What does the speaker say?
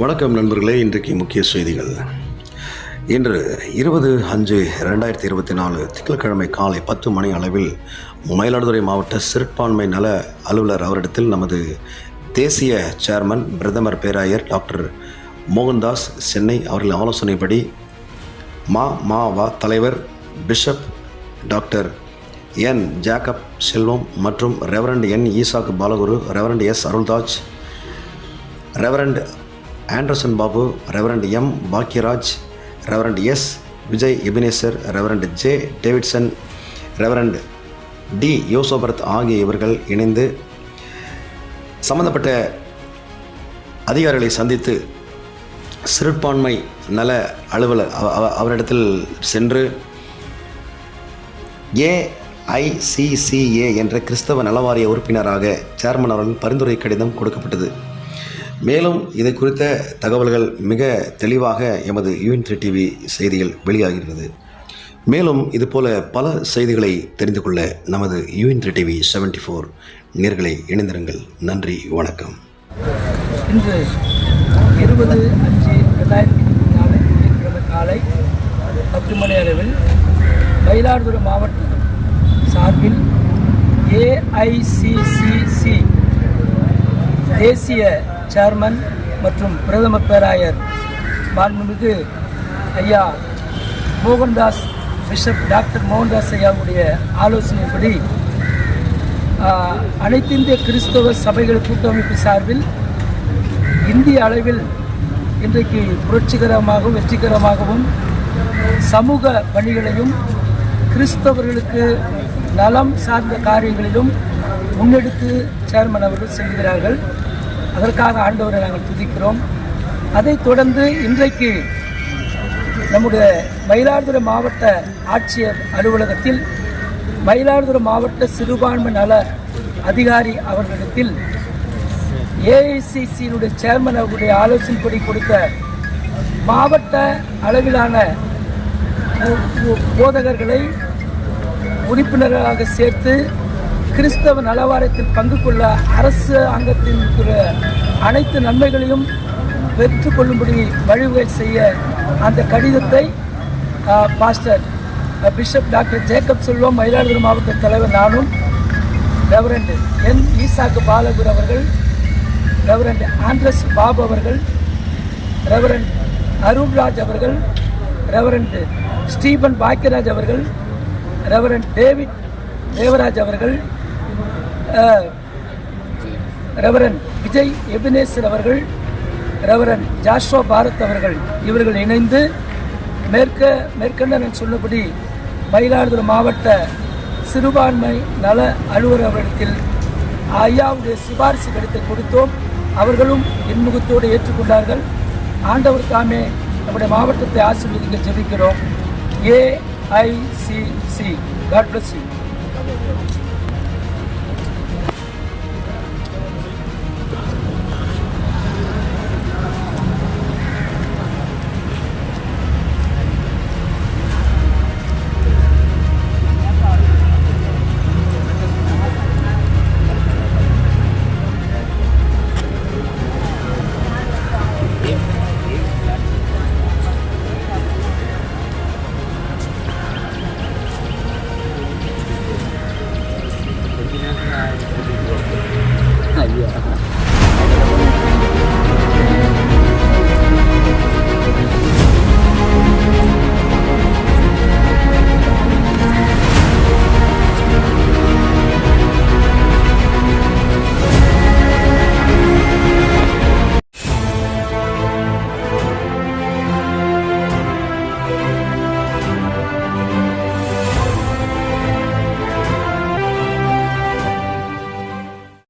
வணக்கம் நண்பர்களே இன்றைக்கு முக்கிய செய்திகள். இன்று இருபது அஞ்சு ரெண்டாயிரத்தி இருபத்தி நாலு திங்கட்கிழமை காலை பத்து மணி அளவில் மயிலாடுதுறை மாவட்ட சிறுபான்மை நல அலுவலர் அவரிடத்தில் நமது தேசிய சேர்மன் பிரதமர் பேராயர் டாக்டர் மோகன்தாஸ் சென்னை அவர்கள் ஆலோசனைப்படி மா மா வா தலைவர் bishop doctor N. Jacob Selvam மற்றும் reverend N. Isaac Balaguru reverend S. Arultaj reverend Anderson Babu reverend M Bhagyaraj reverend S Vijay Ebenezer reverend J Davidson reverend D யோசோபரத் ஆகிய இவர்கள் இணைந்து சம்பந்தப்பட்ட அதிகாரிகளை சந்தித்து சிறுபான்மை நல அலுவலர் அவ- அவ- அவரிடத்தில் சென்று ஏஐசிசிஏ என்ற கிறிஸ்தவ நலவாரிய உறுப்பினராக சேர்மன் அவர்கள் பரிந்துரை கடிதம் கொடுக்கப்பட்டது. மேலும் இது குறித்த தகவல்கள் மிக தெளிவாக எமது யூஎன் த்ரீ டிவி செய்திகள் வெளியாகிறது மேலும் இதுபோல பல செய்திகளை தெரிந்து கொள்ள நமது UN three TV seventy four நேர்களை இணைந்திருங்கள். நன்றி வணக்கம். இன்று இருபது அஞ்சு ரெண்டாயிரத்தி நாலு காலை பத்து மணி அளவில் மயிலாடுதுறை மாவட்டம் சார்பில் ஏஐசிசிசி தேசிய சேர்மன் மற்றும் பிரதம பேராயர் மாண்புமிகு ஐயா மோகன்தாஸ் பிஷப் டாக்டர் மோகன்தாஸ் ஐயாவுடைய ஆலோசனைப்படி அனைத்து இந்திய கிறிஸ்தவ சபைகள் கூட்டமைப்பு சார்பில் இந்திய அளவில் இன்றைக்கு புரட்சிகரமாகவும் வெற்றிகரமாகவும் சமூக பணிகளையும் கிறிஸ்தவர்களுக்கு நலம் சார்ந்த காரியங்களிலும் முன்னெடுத்து சேர்மன் அவர்கள் செல்கிறார்கள். அதற்காக ஆண்டவரை நாங்கள் துதிக்கிறோம். அதைத் தொடர்ந்து இன்றைக்கு நம்முடைய மயிலாடுதுறை மாவட்ட ஆட்சியர் அலுவலகத்தில் மயிலாடுதுறை மாவட்ட சிறுபான்மை நல அதிகாரி அவர்களிடத்தில் ஏஐசிசியினுடைய சேர்மன் அவருடைய ஆலோசனைப்படி கொடுத்த மாவட்ட அளவிலான போதகர்களை உறுப்பினர்களாக சேர்த்து கிறிஸ்தவ நலவாரியத்தில் பங்கு கொள்ள அரசு அங்கத்தின் இருக்கிற அனைத்து நன்மைகளையும் பெற்றுக்கொள்ளும்படி வழிவகை செய்ய அந்த கடிதத்தை pastor bishop doctor Jacob Selvam Mayiladuthurai மாவட்ட தலைவர் நானும் ரெவரண்ட் என் ஈசாக்கு பாலகுர் அவர்கள் ரெவரண்ட் ஆண்ட்ரஸ் பாபு அவர்கள் ரெவரண்ட் அருண்ராஜ் அவர்கள் ரெவரண்ட் ஸ்டீபன் பாக்கியராஜ் அவர்கள் ரெவரண்ட் டேவிட் தேவராஜ் அவர்கள் ரெவரன் விஜய் எபினேசர் அவர்கள் ரெவரன் ஜாஷ்வா பாரத் அவர்கள் இவர்கள் இணைந்து மேற்க மேற்கண்ட நான் சொன்னபடி மயிலாடுதுறை மாவட்ட சிறுபான்மை நல அலுவலர் அவரிடத்தில் ஐயாவுடைய சிபாரிசு கடிதத்தை கொடுத்தோம். அவர்களும் இன்முகத்தோடு ஏற்றுக்கொண்டார்கள். ஆண்டவர் தாமே நம்முடைய மாவட்டத்தை ஆசீர்வதிக்க ஜெபிக்கிறோம். AICC God bless you